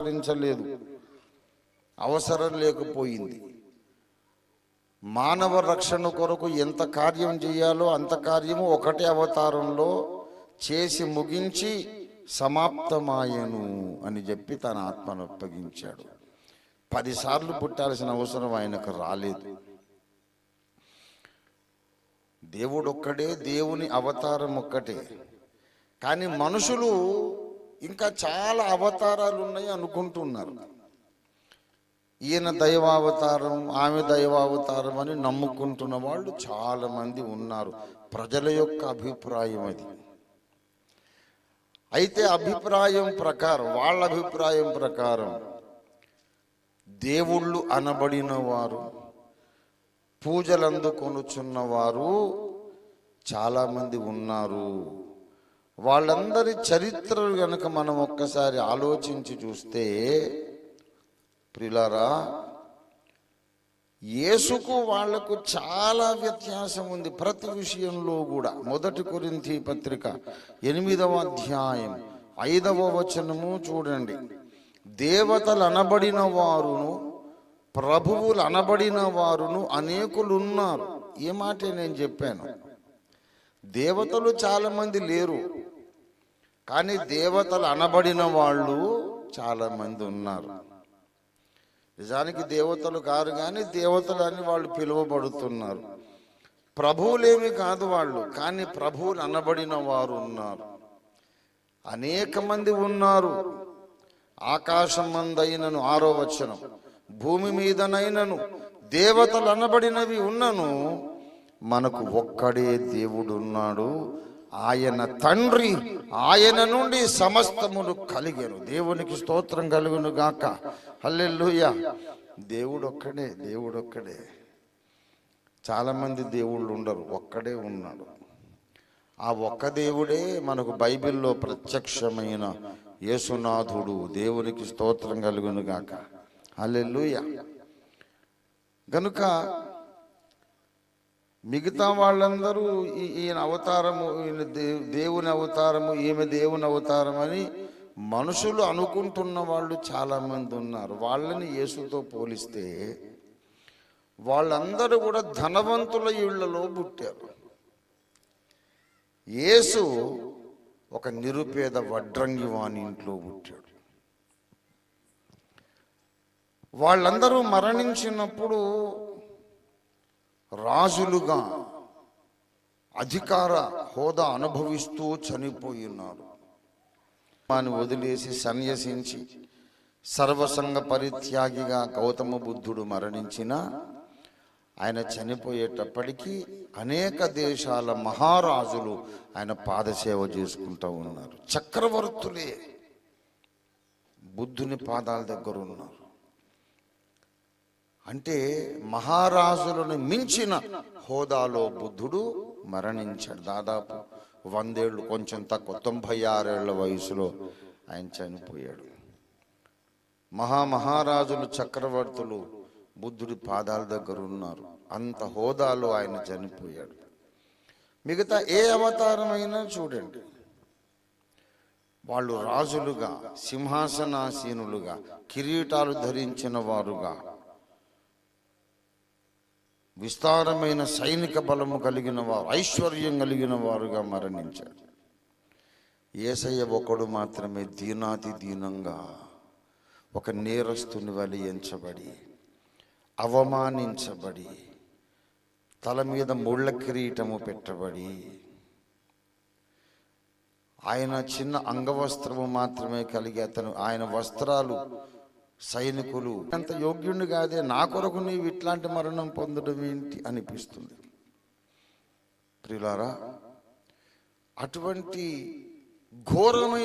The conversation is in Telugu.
అవతరించలేదు అవసరం లేకపోయింది. మానవ రక్షణ కొరకు ఎంత కార్యం చేయాలో అంత కార్యము ఒకటే అవతారంలో చేసి ముగించి సమాప్తమాయను అని చెప్పి తన ఆత్మను అప్పగించాడు. పదిసార్లు పుట్టాల్సిన అవసరం ఆయనకు రాలేదు. దేవుడొక్కడే దేవుని అవతారం ఒక్కటే. కానీ మనుషులు ఇంకా చాలా అవతారాలు ఉన్నాయి అనుకుంటున్నారు. ఈయన దైవావతారం ఆమె దైవావతారం అని నమ్ముకుంటున్న వాళ్ళు చాలామంది ఉన్నారు. ప్రజల యొక్క అభిప్రాయం అది. అయితే అభిప్రాయం ప్రకారం వాళ్ళ అభిప్రాయం ప్రకారం దేవుళ్ళు అనబడిన వారు పూజలు వారు చాలామంది ఉన్నారు. వాళ్ళందరి చరిత్రలు గనక మనం ఒక్కసారి ఆలోచించి చూస్తే ప్రిలారా యేసుకు వాళ్ళకు చాలా వ్యత్యాసం ఉంది ప్రతి విషయంలో కూడా. మొదటి కొరింథీ పత్రిక ఎనిమిదవ అధ్యాయం ఐదవ వచనము చూడండి. దేవతలు అనబడిన వారును ప్రభువులు అనబడిన వారును అనేకులు ఉన్నారు ఏ మాట నేను చెప్పాను. దేవతలు చాలామంది లేరు. కానీ దేవతలు అనబడిన వాళ్ళు చాలా మంది ఉన్నారు. నిజానికి దేవతలు కారు కానీ దేవతలు అని వాళ్ళు పిలువబడుతున్నారు. ప్రభువులేమి కాదు వాళ్ళు కానీ ప్రభువులు అనబడిన వారు ఉన్నారు. అనేక మంది ఉన్నారు. ఆకాశం మందైనను ఆరో వచనం భూమి మీదనైనను దేవతలు అనబడినవి ఉన్నను మనకు ఒక్కడే దేవుడు ఉన్నాడు ఆయన తండ్రి ఆయన నుండి సమస్తమును కలిగాను. దేవునికి స్తోత్రం కలుగును గాక. హల్లెలూయ. దేవుడు ఒక్కడే దేవుడు ఒక్కడే దేవుళ్ళు ఉండరు ఒక్కడే ఉన్నాడు. ఆ ఒక్క దేవుడే మనకు బైబిల్లో ప్రత్యక్షమైన యేసునాథుడు. దేవునికి స్తోత్రం కలుగును గాక. హల్లెలూయ. గనుక మిగతా వాళ్ళందరూ ఈ- ఈయన అవతారము ఈయన దే- దేవుని అవతారము ఈమె దేవుని అవతారం అని మనుషులు అనుకుంటున్న వాళ్ళు చాలామంది ఉన్నారు. వాళ్ళని యేసుతో పోలిస్తే వాళ్ళందరూ కూడా ధనవంతుల ఇళ్ళలో పుట్టారు. యేసు ఒక నిరుపేద వడ్రంగి వాని ఇంట్లో పుట్టాడు. వాళ్ళందరూ మరణించినప్పుడు రాజులుగా అధికార హోదా అనుభవిస్తూ చనిపోయి ఉన్నారు వదిలేసి సన్యసించి సర్వసంగ పరిత్యాగిగా గౌతమ బుద్ధుడు మరణించిన ఆయన చనిపోయేటప్పటికీ అనేక దేశాల మహారాజులు ఆయన పాదసేవ చేసుకుంటూ ఉన్నారు. చక్రవర్తులే బుద్ధుని పాదాల దగ్గర ఉన్నారు. అంటే మహారాజులను మించిన హోదాలో బుద్ధుడు మరణించాడు. దాదాపు వందేళ్ళు కొంచెం తక్కువ తొంభై ఆరేళ్ళ వయసులో ఆయన చనిపోయాడు. మహా మహారాజులు చక్రవర్తులు బుద్ధుడి పాదాల దగ్గర ఉన్నారు. అంత హోదాలో ఆయన చనిపోయాడు. మిగతా ఏ అవతారమైనా చూడండి. వాళ్ళు రాజులుగా సింహాసనాసీనులుగా కిరీటాలు ధరించిన వారుగా విస్తారమైన సైనిక బలము కలిగిన వారు ఐశ్వర్యం కలిగిన వారుగా మరణించాడు ఏసయ్య ఒకడు మాత్రమే దీనాతి దీనంగా ఒక నేరస్తుని వలి అవమానించబడి తల మీద ముళ్ళ కిరీటము పెట్టబడి ఆయన చిన్న అంగవస్త్రము మాత్రమే కలిగి అతను ఆయన వస్త్రాలు సైనికులు అంత యోగ్యుణ్ణి కాదే నా కొరకు నీవు ఇట్లాంటి మరణం పొందడం ఏంటి? అనిపిస్తుంది. ప్రియులారా అటువంటి ఘోరమైన